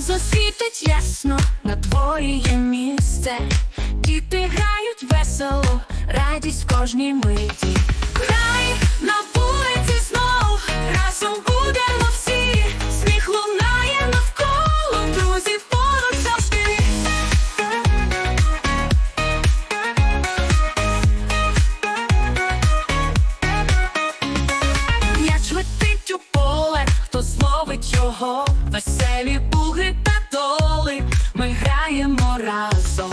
засвітить ясно на твоє місце. Діти грають весело, радість в кожній миті. Грай хто зловить його, веселі буги та доли, ми граємо разом.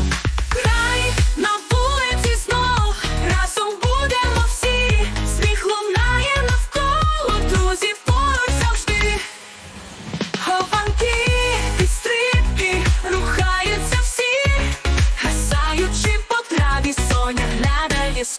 Грай на вулиці знов, разом будемо всі, сміх лунає навколо, друзів поруч завжди. Хованки, підстрибки, рухаються всі, гасаючи по траві, соня глядає з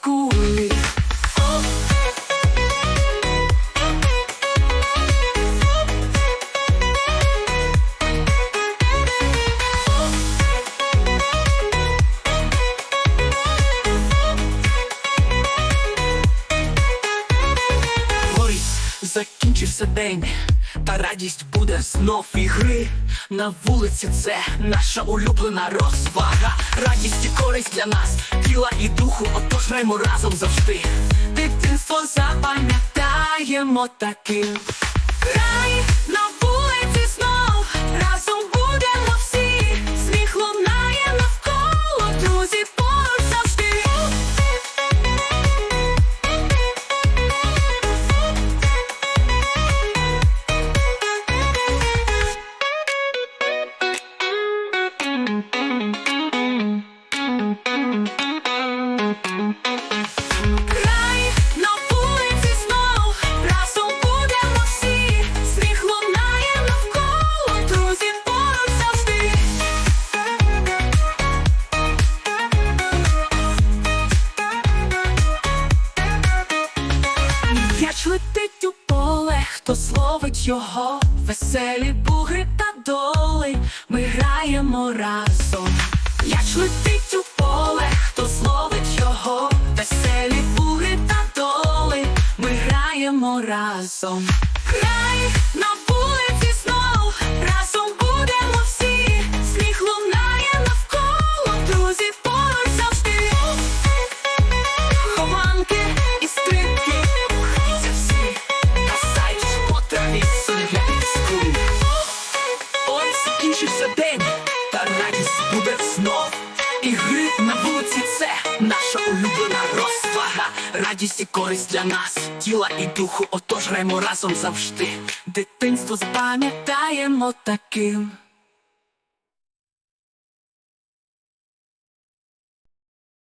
закінчився день, та радість буде знов ігри. На вулиці це наша улюблена розвага. Радість і користь для нас, тіла і духу, отож граємо разом завжди. Дитинство запам'ятаємо таким. Грай хто словить його, веселі буги та доли, ми граємо разом. Яч летить у поле, хто словить його, веселі буги та доли, ми граємо разом. Грай на вулиці це наша улюблена розвага. Радість і користь для нас, тіла і духу, отож граємо разом завжди. дитинство запам'ятаємо таким.